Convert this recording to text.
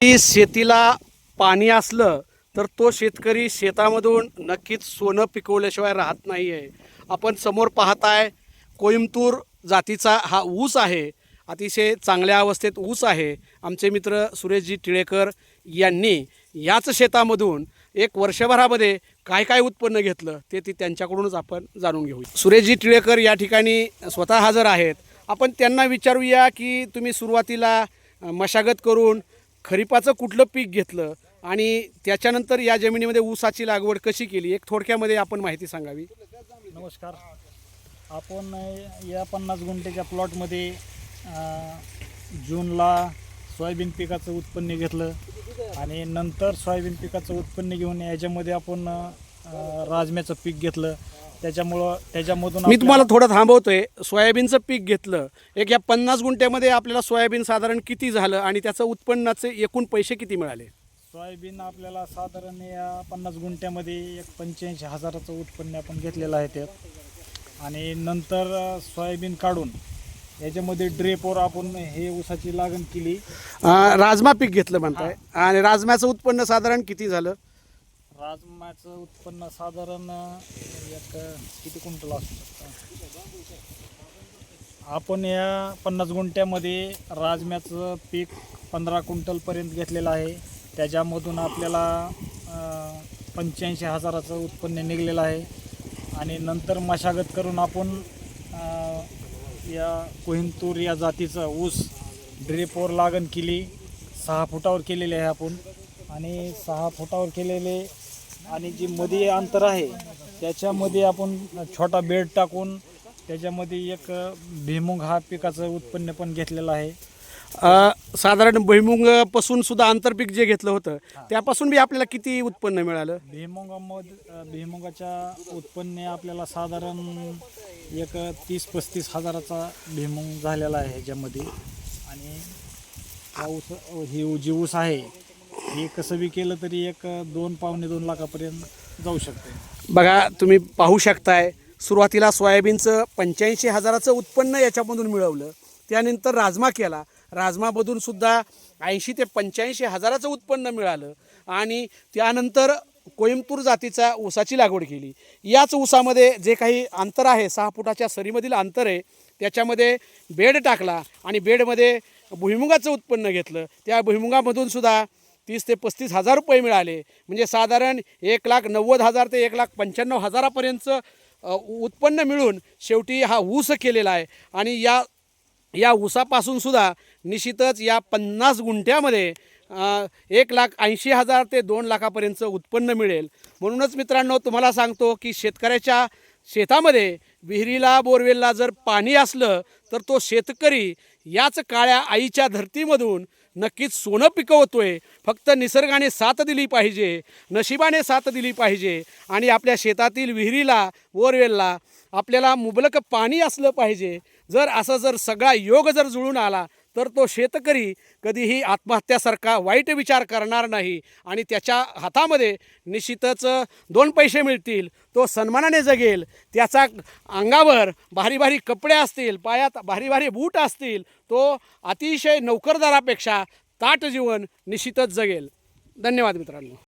की शेतीला पाणी असलं तर तो शेतकरी शेतामधून नक्कीच सोनं पिकवल्याशिवाय राहत नाही आहे आपण समोर पाहताय कोईमतूर जातीचा हा ऊस आहे. अतिशय चांगल्या अवस्थेत ऊस आहे. आमचे मित्र सुरेशजी टिळेकर यांनी याच शेतामधून एक वर्षभरामध्ये काय काय उत्पन्न घेतलं ते ती त्यांच्याकडूनच आपण जाणून घेऊ. सुरेशजी टिळेकर या ठिकाणी स्वतः हजर आहेत. आपण त्यांना विचारूया की तुम्ही सुरुवातीला मशागत करून खरीपाचं कुठलं पीक घेतलं आणि त्याच्यानंतर या जमिनीमध्ये ऊसाची लागवड कशी केली? एक थोडक्यामध्ये आपण माहिती सांगावी. नमस्कार. आपण या पन्नास गुंठेच्या प्लॉटमध्ये जूनला सोयाबीन पिकाचं उत्पन्न घेतलं आणि नंतर सोयाबीन पिकाचं उत्पन्न घेऊन याच्यामध्ये आपण राजम्याचं पीक घेतलं. त्याच्यामुळं त्याच्यामधून मी तुम्हाला थोडं थांबवतोय. सोयाबीनचं पीक घेतलं. एक या पन्नास गुंठ्यामध्ये आपल्याला सोयाबीन साधारण किती झालं आणि त्याचं उत्पन्नाचे एकूण पैसे किती मिळाले? सोयाबीन आपल्याला साधारण या पन्नास गुंठ्यामध्ये एक पंच्याऐंशी हजाराचं उत्पन्न आपण घेतलेलं आहे त्यात आणि नंतर सोयाबीन काढून याच्यामध्ये ड्रेपवर आपण हे ऊसाची लागण केली. अं, राजमा पीक घेतलं म्हणताय. आणि राजम्याचं उत्पन्न साधारण किती झालं? राजमाचं उत्पन्न साधारण एक किती क्विंटल असू शकतं? आपण या पन्नास गुंठ्यामध्ये राजम्याचं पीक पंधरा क्विंटलपर्यंत घेतलेलं आहे. त्याच्यामधून आपल्याला पंच्याऐंशी हजाराचं उत्पन्न निघलेलं आहे. आणि नंतर मशागत करून आपण या कोहिंतूर या जातीचा ऊस ड्रेपवर लागण केली. सहा फुटावर केलेले आहे आपण. आणि सहा फुटावर केलेले आणि जी मध्ये अंतर आहे त्याच्यामध्ये आपण छोटा बेड टाकून त्याच्यामध्ये एक भुईमुग हा पिकाचं उत्पन्न पण घेतलेलं आहे. अं, साधारण भुईमुंगपासून सुद्धा आंतरपीक जे घेतलं होतं त्यापासून बी आपल्याला किती उत्पन्न मिळालं? भुईमुगामध्ये भुईमुगाच्या उत्पन्न आपल्याला साधारण एक तीस पस्तीस हजाराचा भुईमुग झालेला आहे ह्याच्यामध्ये. आणि हा ऊस ही जी ऊस आहे हे कसं बी केलं तरी एक दोन पावणे दोन लाखापर्यंत जाऊ शकते. बघा तुम्ही पाहू शकताय सुरुवातीला सोयाबीनचं पंच्याऐंशी हजाराचं उत्पन्न याच्यामधून मिळवलं. त्यानंतर राजमा केला. राजमामधून सुद्धा ऐंशी ते पंच्याऐंशी हजाराचं उत्पन्न मिळालं. आणि त्यानंतर कोइंबतूर जातीचा ऊसाची लागवड केली. याच ऊसामध्ये जे काही अंतर आहे सहा फुटाच्या सरीमधील अंतर आहे त्याच्यामध्ये बेड टाकला आणि बेडमध्ये भुईमुगाचं उत्पन्न घेतलं. त्या भुईमुगामधून सुद्धा तीस ते पस्तीस हजार रुपये मिळाले. म्हणजे साधारण एक लाख नव्वद हजार ते एक लाख पंच्याण्णव हजारापर्यंतचं उत्पन्न मिळून शेवटी हा ऊस केलेला आहे. आणि या या ऊसापासूनसुद्धा निश्चितच या पन्नास गुंठ्यामध्ये एक लाख ऐंशी हजार ते दोन लाखापर्यंतचं उत्पन्न मिळेल. म्हणूनच मित्रांनो तुम्हाला सांगतो की शेतकऱ्याच्या शेतामध्ये विहिरीला बोरवेलला जर पाणी असलं तर तो शेतकरी याच काळ्या आईच्या धर्तीमधून नक्कीच सोनं पिकवतोय. फक्त निसर्गाने साथ दिली पाहिजे नशिबाने साथ दिली पाहिजे आणि आपल्या शेतातील विहिरीला बोरवेलला आपल्याला मुबलक पाणी असलं पाहिजे. जर असं जर सगळा योग जर जुळून आला तर तो शेतकरी कधीही आत्महत्यासारखा वाईट विचार करणार नाही आणि त्याच्या हातामध्ये निश्चितच दोन पैसे मिळतील. तो सन्मानाने जगेल. त्याचा अंगावर भारी भारी कपडे असतील पायात भारी भारी बूट असतील तो अतिशय नोकरदारापेक्षा ताट जीवन निश्चितच जगेल. धन्यवाद मित्रांनो.